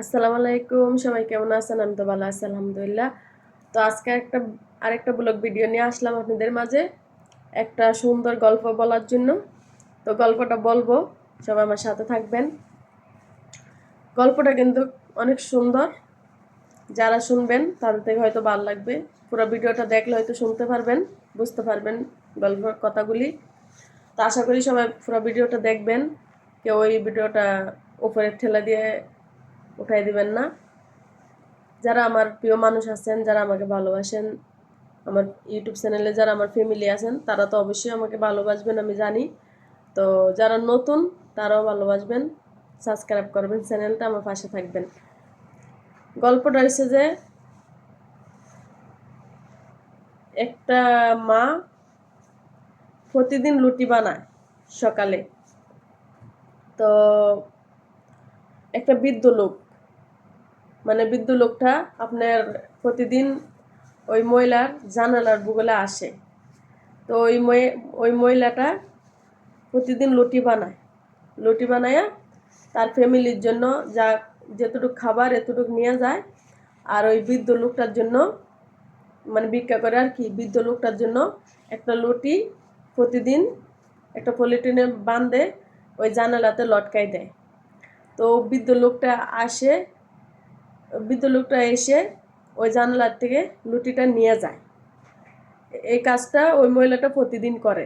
আসসালামু আলাইকুম, সবাই কেমন আছেন? আমি তো ভালো আছি, আলহামদুলিল্লাহ। তো আজকে একটা, আরেকটা ব্লগ ভিডিও নিয়ে আসলাম আপনাদের মাঝে। একটা সুন্দর গল্প বলার জন্য। তো গল্পটা বলব, সবাই আমার সাথে থাকবেন। গল্পটা কিন্তু অনেক সুন্দর। যারা শুনবেন, তাদের থেকে হয়তো ভালো লাগবে। পুরো ভিডিওটা দেখলে হয়তো শুনতে পারবেন, বুঝতে পারবেন গল্পের কথাগুলি। তো আশা করি সবাই পুরো ভিডিওটা দেখবেন। কেউ ওই ভিডিওটা উপরে ঠেলা দিয়ে উঠাই দিবেন না। যারা আমার প্রিয় মানুষ আছেন, যারা আমাকে ভালোবাসেন, আমার ইউটিউব চ্যানেলে যারা আমার ফ্যামিলি আছেন, তারা তো অবশ্যই আমাকে ভালোবাসবেন, আমি জানি। তো যারা নতুন, তারাও ভালোবাসবেন। সাবস্ক্রাইব করবেন, চ্যানেলটা আমার পাশে থাকবেন। গল্পটা হচ্ছে যে, একটা মা প্রতিদিন লুটি বানায় সকালে। তো একটা বৃদ্ধ লোক মানে বৃদ্ধ লোকটা আপনার প্রতিদিন ওই মহিলার জানালার বুগলে আসে। তো ওই ওই মহিলাটা প্রতিদিন লুটি বানায়। লুটি বানায়া তার ফ্যামিলির জন্য যা, যেতটুকু খাবার, এতটুকু নিয়ে যায় আর ওই বৃদ্ধ লোকটার জন্য মানে ভিক্ষা করে আর কি, বৃদ্ধ লোকটার জন্য একটা লুটি প্রতিদিন একটা পলিটিনে বাঁধে, ওই জানালাতে লটকাই দেয়। তো বৃদ্ধ লোকটা আসে বৃদ্ধ লোকটা এসে ওই জানলার থেকে লুটিটা নিয়ে যায়। এই কাজটা ওই মহিলাটা প্রতিদিন করে,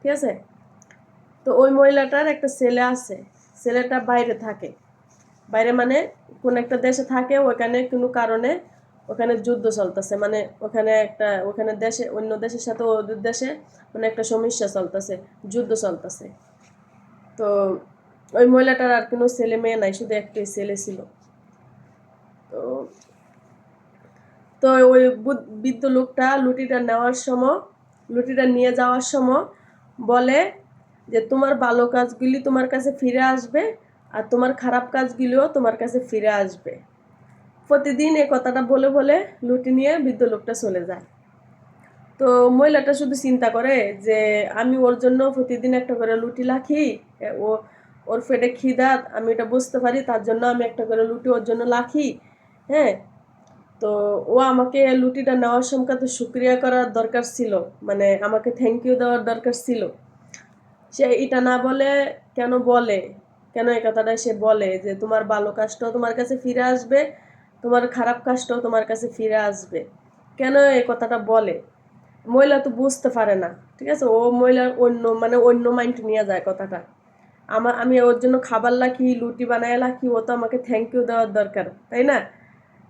ঠিক আছে? তো ওই মহিলাটার একটা ছেলে আছে, ছেলেটা বাইরে থাকে। বাইরে মানে কোন একটা দেশে থাকে, ওখানে কোনো কারণে ওখানে যুদ্ধ চলতেছে। মানে ওখানে একটা, ওখানে দেশে, অন্য দেশের সাথে ওদের দেশে মানে একটা সমস্যা চলতেছে, যুদ্ধ চলতেছে। তো ওই মহিলাটার আর কোনো ছেলে মেয়ে নাই, শুধু একটাই ছেলে ছিল। তো তো ওই বৃদ্ধ লোকটা লুটিটা নেওয়ার সময়, লুটিটা নিয়ে যাওয়ার সময় বলে যে, তোমার ভালো কাজগুলি তোমার কাছে ফিরে আসবে আর তোমার খারাপ কাজগুলিও তোমার কাছে ফিরে আসবে। প্রতিদিন এই কথাটা বলে বলে লুটি নিয়ে বৃদ্ধ লোকটা চলে যায়। তো মহিলাটা শুধু চিন্তা করে যে, আমি ওর জন্য প্রতিদিন একটা করে লুটি লাখি ও, ওর ফেটে খিদাত আমি এটা বুঝতে পারি, তার জন্য আমি একটা করে লুটি ওর জন্য লাখি হ্যাঁ? তো ও আমাকে লুটিটা নেওয়ার সময় তো সুক্রিয়া করার দরকার ছিল। মানে আমাকে থ্যাংক ইউ দেওয়ার দরকার ছিল। সে এটা না বলে কেন বলে? কেন এই কথাটা সে বলে? যে তোমার ভালো কাজটাও তোমার কাছে ফিরে আসবে, তোমার খারাপ কাজটাও তোমার কাছে ফিরে আসবে। কেন এই কথাটা বলে? মহিলা তো বুঝতে পারে না, ঠিক আছে? ও মহিলার অন্য মানে অন্য মাইন্ড নিয়ে যায় কথাটা। আমার আমি ওর জন্য খাবার লাখি, লুটি বানায় লাখি, ও তো আমাকে থ্যাংক ইউ দেওয়ার দরকার, তাই না?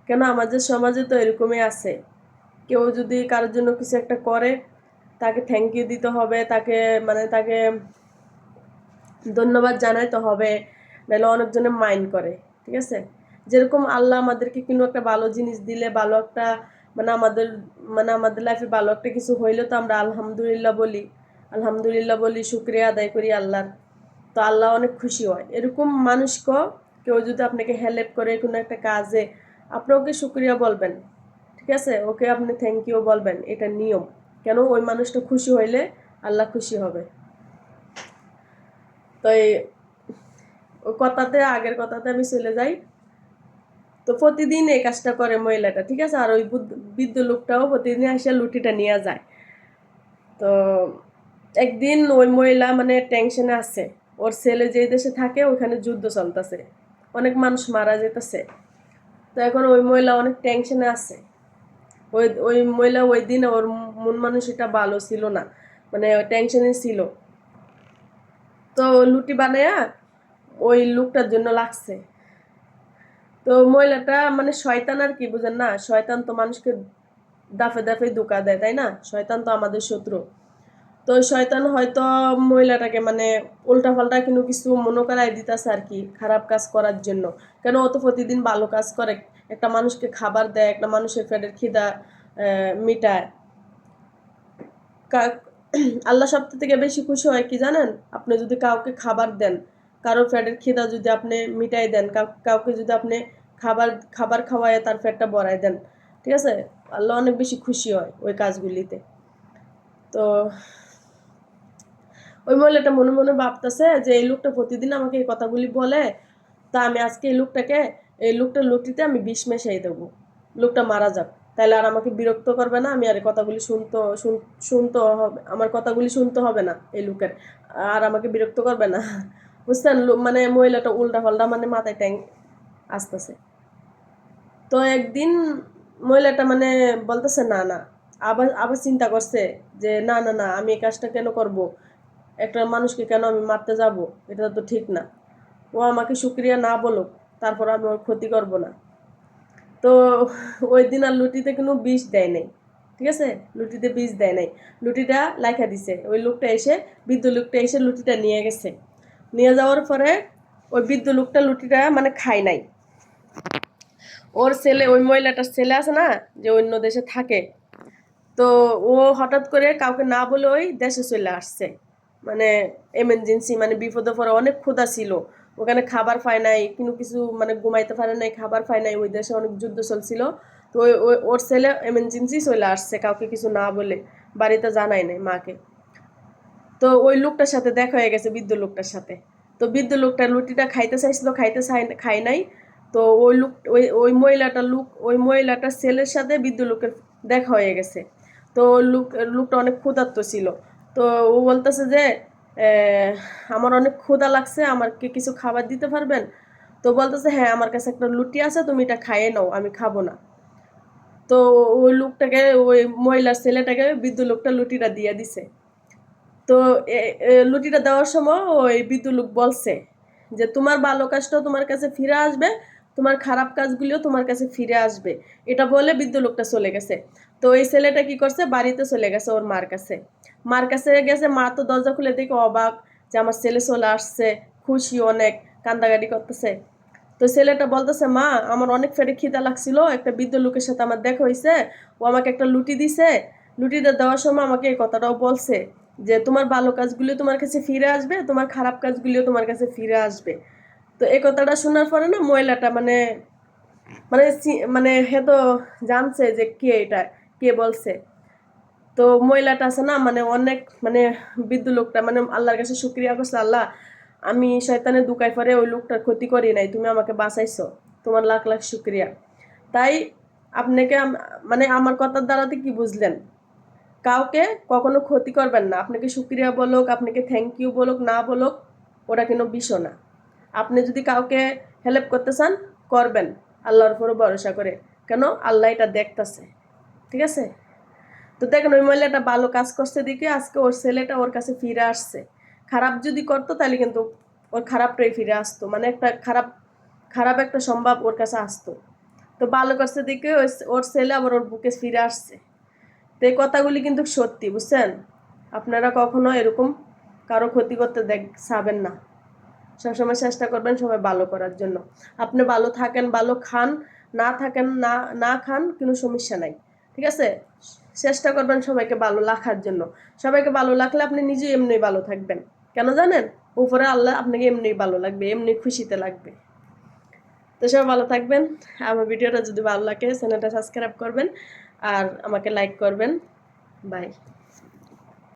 কেন আমাদের সমাজে তো এরকমই আছে। কেউ যদি কারোর জন্য কিছু একটা করে, তাকে থ্যাংক ইউ দিতে হবে, তাকে মানে তাকে ধন্যবাদ জানাইতে হবে, নাহলে অনেকজনে মাইন্ড করে, ঠিক আছে? যেরকম আল্লাহ আমাদেরকে কোনো একটা ভালো জিনিস দিলে, ভালো একটা মানে আমাদের মানে আমাদের লাইফে ভালো একটা কিছু হইলে তো আমরা আলহামদুলিল্লাহ বলি আলহামদুলিল্লাহ বলি, শুক্রিয়া আদায় করি আল্লাহর। তো আল্লাহ অনেক খুশি হয়। এরকম মানুষকে কেউ যদি আপনাকে হেল্প করে কোনো একটা কাজে আপনি ওকে শুক্রিয়া বলবেন। ঠিক আছে? ওকে আপনি থ্যাংক ইউ বলবেন। এটা নিয়ম। কেন? ওই মানুষটা খুশি হইলে আল্লাহ খুশি হবে। তো এই কথাতে, আগের কথাতে আমি চলে যাই। তো প্রতিদিন এই কাজটা করে মহিলাটা, ঠিক আছে? আর ওই বৃদ্ধ লোকটাও প্রতিদিন এসে লুটিটা নিয়ে যায়। তো একদিন ওই মহিলা মানে টেনশনে আছে। ওর ছেলে যে দেশে থাকে ওখানে যুদ্ধ চলতেছে। অনেক মানুষ মারা যেতেছে। তো এখন ওই মহিলা অনেক টেনশনে আছে। ওই ওই মহিলা ওই দিন ওর মন মানুষটা ভালো ছিল না মানে টেনশনে ছিল। তো লুটি বানায়া ওই লুকটার জন্য লাগছে। তো মহিলাটা মানে শয়তান আর কি, বুঝেন না? শয়তান তো মানুষকে দাফে দাফে ধোকা দেয়, তাই না? শয়তান তো আমাদের শত্রু। তো শয়তান হয়তো মহিলাটাকে মানে উল্টা পাল্টা কোনো কিছু মনে করাই দিতেছে আর কি, খারাপ কাজ করার জন্য। কেন ও তো প্রতিদিন ভালো কাজ করে, একটা মানুষকে খাবার দেয়, একটা মানুষের পেটের খিদা মিটায়। আল্লাহ সপ্তাহ থেকে বেশি খুশি হয় কি জানেন? আপনি যদি কাউকে খাবার দেন, কারও পেটের খিদা যদি আপনি মিটাই দেন কাউকে যদি আপনি খাবার খাবার খাওয়ায় তার পেটটা বড়াই দেন, ঠিক আছে? আল্লাহ অনেক বেশি খুশি হয় ওই কাজগুলিতে। তো ওই মহিলাটা মনে মনে ভাবতেছে যে এই লোকটা প্রতিদিন আমাকে এই কথাগুলি বলে, তা আমি আজকে এই লোকটাকে, এই লোকটা লুটিতে আমি বিষ মেশাই দেবো। লোকটা মারা যাক। তাহলে আর আমাকে বিরক্ত করবে না, আমি আর কথাগুলি শুনতে শুনতে হবে, আমার কথাগুলি শুনতে হবে না এই লোকের। আর আমাকে বিরক্ত করবে না। বুঝছেন? মানে মহিলাটা উল্টা পাল্টা মানে মাথায় ট্যাং আসতেছে। তো একদিন মহিলাটা মানে বলতেছে, না না। আবার আবার চিন্তা করছে যে, না না না, আমি এই কাজটা কেন করব? একটা মানুষকে কেন আমি মারতে যাব? এটা তো ঠিক না। ও আমাকে শুক্রিয়া না বলুক, তারপর আমি ওর ক্ষতি করব না। তো ওই দিন আর লুটিতে কোনো বিষ দেয় নাই, ঠিক আছে? লুটিতে বিষ দেয় নাই। লুটিটা লাইখা দিছে। ওই লোকটা এসে, বৃদ্ধ লোকটা এসে লুটিটা নিয়ে গেছে। নিয়ে যাওয়ার পরে ওই বৃদ্ধ লোকটা লুটিটা মানে খায় নাই। ওর ছেলে, ওই মহিলাটার ছেলে আছে না, যে অন্য দেশে থাকে, তো ও হঠাৎ করে কাউকে না বলে ওই দেশে চলে আসছে। মানে এমার্জেন্সি মানে বিপদে পড়ে অনেক ক্ষুধা ছিল। ওখানে খাবার পায় নাই, কোনো কিছু মানে ঘুমাইতে পারে নাই, খাবার পায় নাই, ওই দেশে অনেক যুদ্ধ চলছিল। তো ওই ওর ছেলে এমার্জেন্সি চলে আসছে কাউকে কিছু না বলে, বাড়িতে জানাই নাই মাকে। তো ওই লোকটার সাথে দেখা হয়ে গেছে, বৃদ্ধ লোকটার সাথে। তো বৃদ্ধ লোকটা লুটিটা খাইতে চাইছিল খাইতে খায় নাই। তো ওই লোক, ওই ওই মহিলাটা লোক, ওই মহিলাটার ছেলের সাথে বৃদ্ধ লোকের দেখা হয়ে গেছে। তো লোক, লোকটা অনেক ক্ষুধার্ত ছিল। তো ও বলতেছে যে আমার অনেক ক্ষুধা লাগছে আমাকে কিছু খাবার দিতে পারবেন? তো বলতেছে হ্যাঁ আমার কাছে একটা লুটি আছে, তুমি এটা খাইয়ে নাও, আমি খাব না। তো ওই লোকটাকে, ওই মহিলার ছেলেটাকে বৃদ্ধ লোকটা লুটিটা দিয়ে দিছে। তো লুটিটা দেওয়ার সময় ওই বৃদ্ধ লোক বলছে যে, তোমার ভালো কাজটাও তোমার কাছে ফিরে আসবে তোমার খারাপ কাজগুলিও তোমার কাছে ফিরে আসবে। এটা বলে বৃদ্ধ লোকটা চলে গেছে। তো এই ছেলেটা কি করছে? বাড়িতে চলে গেছে ওর মার কাছে। মার কাছে গেছে, মা তো দরজা খুলে দেখে অবাক যে আমার ছেলে চলে আসছে, খুশি অনেক, কান্দাকাটি করতেছে। তো ছেলেটা বলতেছে, মা, আমার অনেক ফেরে খিদা লাগছিল, একটা বৃদ্ধ লোকের সাথে আমার দেখা হয়েছে ও আমাকে একটা লুটি দিছে। লুটিটা দেওয়ার সময় আমাকে এই কথাটাও বলছে যে, তোমার ভালো কাজগুলো তোমার কাছে ফিরে আসবে, তোমার খারাপ কাজগুলিও তোমার কাছে ফিরে আসবে। তো এই কথাটা শোনার পরে না মহিলাটা মানে মানে মানে হে তো জানছে যে কে এটা, কে বলছে। তো মহিলাটা আছে না মানে অনেক মানে বৃদ্ধ লোকটা মানে আল্লাহর কাছে শুক্রিয়া করছে, আল্লাহ, আমি শয়তানে দুকাই পরে ওই লোকটার ক্ষতি করি নাই, তুমি আমাকে বাঁচাইছো, তোমার লাখ লাখ শুক্রিয়া। তাই আপনাকে মানে আমার কথার দ্বারাতে কি বুঝলেন? কাউকে কখনো ক্ষতি করবেন না, আপনাকে শুক্রিয়া বলুক, আপনাকে থ্যাংক ইউ বলুক, না বলুক, ওটা কোনো বিষয় না। আপনি যদি কাউকে হেল্প করতে চান, করবেন। আল্লাহর উপরে ভরসা করে। কেন? আল্লাহ এটা দেখতাছে। ঠিক আছে? তো দেখেন, ওই মহিলাটা ভালো কাজ করছে দিকে আজকে ওর ছেলেটা ওর কাছে ফিরে আসছে। খারাপ যদি করতো, তাহলে কিন্তু ওর খারাপটাই ফিরে আসতো। মানে একটা খারাপ খারাপ একটা সম্ভব ওর কাছে আসতো। তো ভালো করছে দিকে ওর ছেলে আবার ওর বুকে ফিরে আসছে। তো এই কথাগুলি কিন্তু সত্যি, বুঝছেন? আপনারা কখনো এরকম কারও ক্ষতি করতে দেখ, চাবেন না। সবসময় চেষ্টা করবেন সবাই ভালো করার জন্য। আপনি ভালো থাকেন, ভালো খান, না থাকেন, না না খান কোনো সমস্যা নাই, ঠিক আছে? চেষ্টা করবেন সবাইকে ভালো রাখার জন্য। সবাইকে ভালো রাখলে আপনি নিজে এমনি ভালো থাকবেন। কেন জানেন? উপরে আল্লাহ আপনাকে এমনি ভালো লাগবে, এমনি খুশিতে লাগবে। তো সবাই ভালো থাকবেন। আমার ভিডিওটা যদি ভালো লাগে, চ্যানেলটা সাবস্ক্রাইব করবেন আর আমাকে লাইক করবেন। বাই